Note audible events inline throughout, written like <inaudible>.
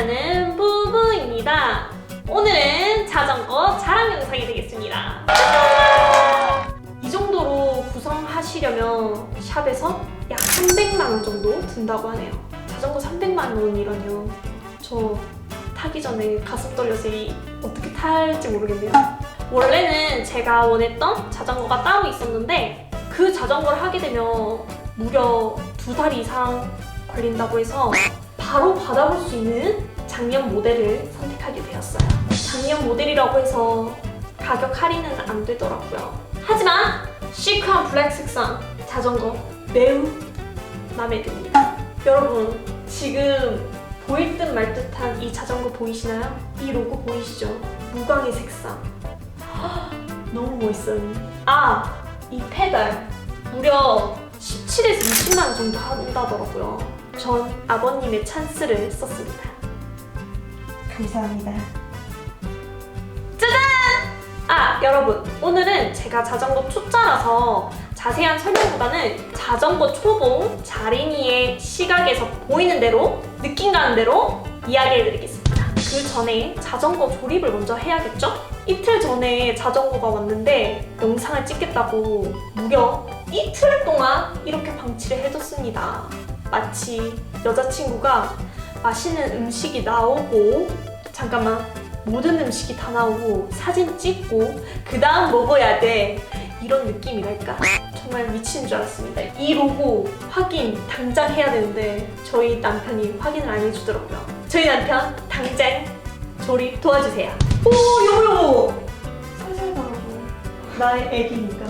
함께하는 부부입니다. 오늘은 자전거 자랑 영상이 되겠습니다. 이 정도로 구성하시려면 샵에서 약 300만 원 정도 든다고 하네요. 자전거 300만 원이라뇨. 저 타기 전에 가슴 떨려서 어떻게 탈지 모르겠네요. 원래는 제가 원했던 자전거가 따로 있었는데 그 자전거를 하게 되면 무려 두 달 이상 걸린다고 해서 바로 받아볼 수 있는 작년 모델을 선택하게 되었어요. 작년 모델이라고 해서 가격 할인은 안 되더라고요. 하지만 시크한 블랙 색상 자전거 매우 마음에 듭니다. 여러분 지금 보일 듯 말 듯한 이 자전거 보이시나요? 이 로고 보이시죠? 무광의 색상. 헉, 너무 멋있어요. 아, 이 페달 무려 17에서 20만 원 정도 한다더라고요. 전 아버님의 찬스를 썼습니다. 감사합니다. 아, 여러분. 오늘은 제가 자전거 초짜라서 자세한 설명보다는 자전거 초보 자린이의 시각에서 보이는 대로, 느낌 가는 대로 이야기를 드리겠습니다. 그 전에 자전거 조립을 먼저 해야겠죠? 이틀 전에 자전거가 왔는데 영상을 찍겠다고 무려 이틀 동안 이렇게 방치를 해뒀습니다. 마치 여자친구가 맛있는 음식이 나오고 잠깐만 모든 음식이 다 나오고 사진 찍고 그 다음 먹어야 돼. 이런 느낌이랄까? 정말 미친 줄 알았습니다. 이 로고 확인 당장 해야 되는데 저희 남편이 확인을 안 해주더라고요. 저희 남편 당장 조립 도와주세요. 오 요요! 살살 말아줘 나의 애기니까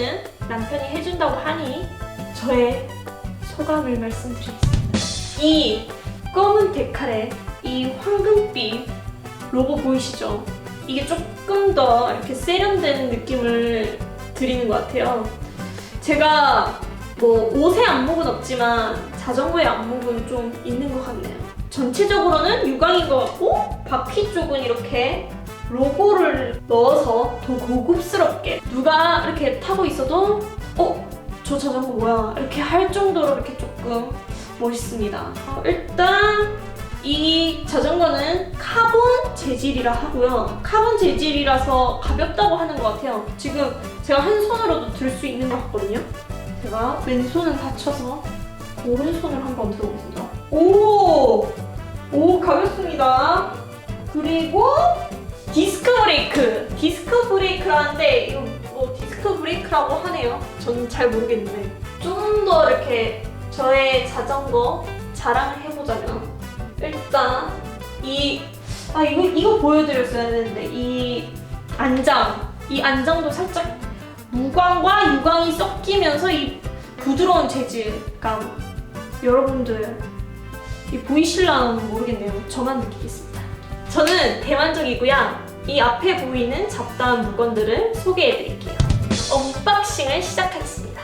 세팅은 남편이 해준다고 하니 저의 소감을 말씀드리겠습니다. 이 검은 데칼에 이 황금빛 로고 보이시죠? 이게 조금 더 이렇게 세련된 느낌을 드리는 것 같아요. 제가 뭐 옷에 안목은 없지만 자전거에 안목은 좀 있는 것 같네요. 전체적으로는 유광인 것 같고 바퀴 쪽은 이렇게 로고를 넣어서 더 고급스럽게 누가 이렇게 타고 있어도 어? 저 자전거 뭐야? 이렇게 할 정도로 이렇게 조금 멋있습니다. 어, 일단 이 자전거는 카본 재질이라 하고요. 카본 재질이라서 가볍다고 하는 것 같아요. 지금 제가 한 손으로도 들 수 있는 것 같거든요. 제가 왼손은 다쳐서 오른손을 한번 들어보겠습니다. 오! 오, 가볍습니다. 그리고 디스크 브레이크. 디스크 브레이크라는데 이거 뭐 디스크 브레이크라고 하네요. 저는 잘 모르겠는데 좀 더 이렇게 저의 자전거 자랑을 해보자면 일단 이 아 이거 이거 보여드렸어야 되는데 이 안장 이 안장도 살짝 무광과 유광이 섞이면서 이 부드러운 재질감 여러분들 이 보이실라는 모르겠네요 저만 느끼겠습니다 저는 대만족이고요. 이 앞에 보이는 잡다한 물건들을 소개해드릴게요. 언박싱을 시작하겠습니다.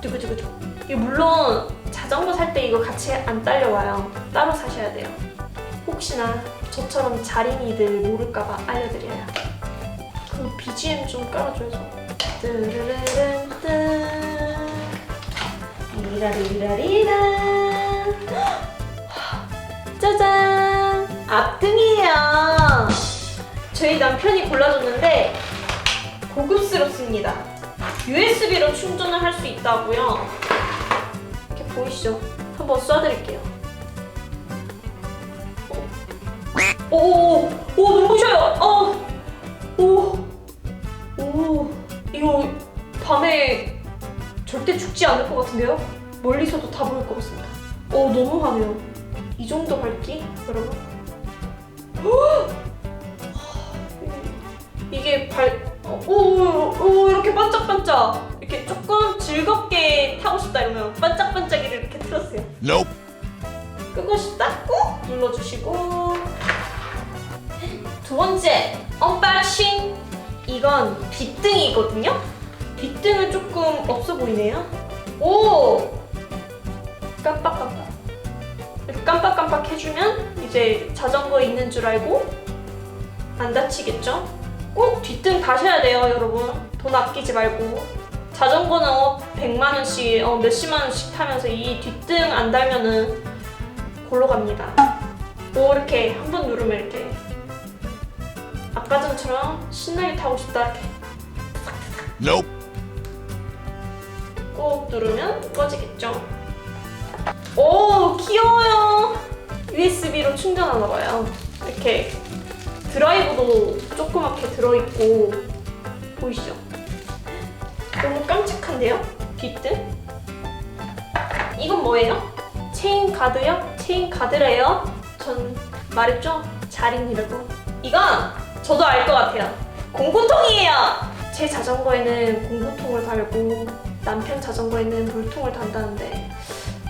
두구두구두. 이 물론 자전거 살 때 이거 같이 안 딸려와요. 따로 사셔야 돼요. 혹시나 저처럼 자린이들 모를까봐 알려드려요. 그 BGM 좀 깔아줘야죠 뜨르르른 뜬 리라리라리라. <gasps> 짜잔! 앞등이에요. 저희 남편이 골라줬는데 고급스럽습니다. USB로 충전을 할 수 있다고요. 이렇게 보이시죠? 한번 쏴드릴게요. 오, 오, 오, 눈부셔요. 어, 오, 오, 이거 밤에 절대 죽지 않을 것 같은데요? 멀리서도 다 보일 것 같습니다. 오, 너무 환해요. 이 정도 밝기, 여러분. 헉! <gasps> 이게 발, 어, 오, 오, 오, 이렇게 반짝반짝. 이렇게 조금 즐겁게 타고 싶다 이러면 반짝반짝이를 이렇게 틀었어요. Nope. 끄고 싶다 꾹 눌러주시고 두 번째 언박싱 이건 빗등이거든요 빗등은 조금 없어 보이네요 오 깜빡깜빡 이렇게 깜빡깜빡 해주면 이제 자전거에 있는 줄 알고 안 다치겠죠 꼭 뒷등 다셔야 돼요 여러분 돈 아끼지 말고 자전거는 어, 100만원씩 어, 몇십만원씩 타면서 이 뒷등 안 달면은 골로 갑니다. 오 이렇게 한 번 누르면 이렇게 아까 전처럼 신나게 타고 싶다 이렇게 Nope. 꾹 누르면 꺼지겠죠. 오 귀여워요. USB로 충전하나 봐요. 이렇게 드라이브도 조그맣게 들어있고 보이시죠? 너무 깜찍한데요? 뒷등? 이건 뭐예요? 체인 가드요? 체인 가드래요? 전 말했죠? 자린이라고. 이건 저도 알 것 같아요. 공구통이에요. 제 자전거에는 공구통을 달고 남편 자전거에는 물통을 단다는데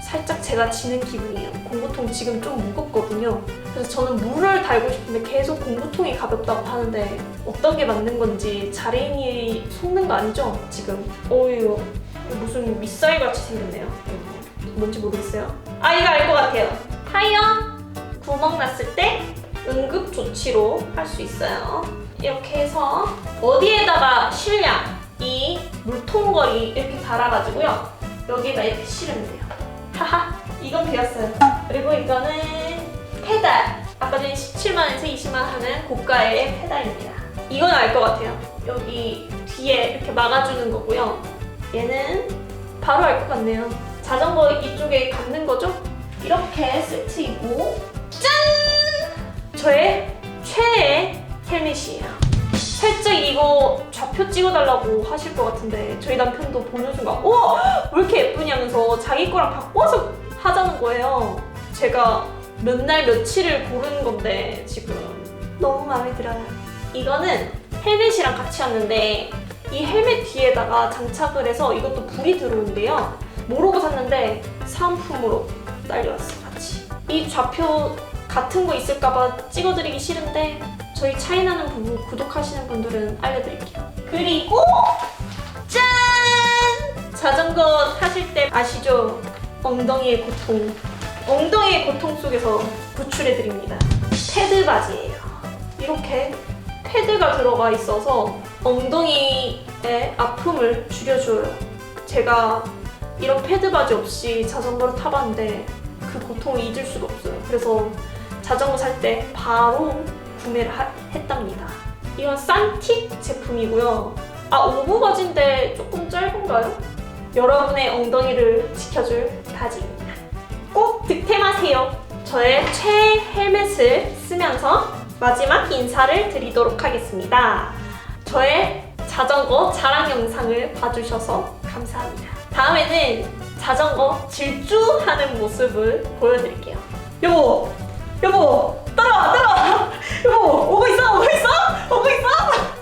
살짝 제가 지는 기분이에요. 공구통 지금 좀 무겁거든요. 그래서 저는 물을 달고 싶은데 계속 공구통이 가볍다고 하는데 어떤 게 맞는 건지 자린이 속는 거 아니죠? 지금. 어유 무슨 미사일 같이 생겼네요. 뭔지 모르겠어요. 아 이거 알 것 같아요. 타이어 구멍 났을 때 응급 조치로 할 수 있어요. 이렇게 해서 어디에다가 실냐 이 물통걸이 이렇게 달아가지고요. 여기에다 이렇게 실으면 돼요. 하하 이건 배웠어요. 그리고 이거는 페달. 아까 전에 17만원에서 20만원 하는 고가의 페달입니다. 이건 알 것 같아요. 여기 뒤에 이렇게 막아주는 거고요. 얘는 바로 알 것 같네요. 자전거 이쪽에 감는 거죠? 이렇게 세트이고 짠! 저의 최애 헬멧이에요. 살짝 이거 좌표 찍어달라고 하실 것 같은데 저희 남편도 보는 순간 우와 왜 이렇게 예쁘냐면서 자기 거랑 바꿔서 하자는 거예요. 제가 몇 날 며칠을 고른 건데 지금 너무 마음에 들어요. 이거는 헬멧이랑 같이 왔는데 이 헬멧 뒤에다가 장착을 해서 이것도 불이 들어온대요. 모르고 샀는데 사은품으로 딸려왔어 같이. 이 좌표 같은 거 있을까봐 찍어드리기 싫은데 저희 차이나는 부부 구독하시는 분들은 알려드릴게요. 그리고 짠! 자전거 타실 때 아시죠? 엉덩이의 고통. 엉덩이의 고통 속에서 구출해드립니다. 패드 바지예요. 이렇게 패드가 들어가 있어서 엉덩이의 아픔을 줄여줘요. 제가 이런 패드 바지 없이 자전거를 타봤는데 그 고통을 잊을 수가 없어요. 그래서 자전거 살 때 바로 구매를 하- 했답니다. 이건 산틱 제품이고요. 아 오브 바지인데 조금 짧은가요? 여러분의 엉덩이를 지켜줄 바지입니다. 꼭 득템하세요. 저의 최애 헬멧을 쓰면서 마지막 인사를 드리도록 하겠습니다. 저의 자전거 자랑 영상을 봐주셔서 감사합니다. 다음에는 자전거 질주하는 모습을 보여드릴게요. 여보, 여보, 따라와, 따라와. <laughs> 여보, 오고 있어, 오고 있어, 오고 있어.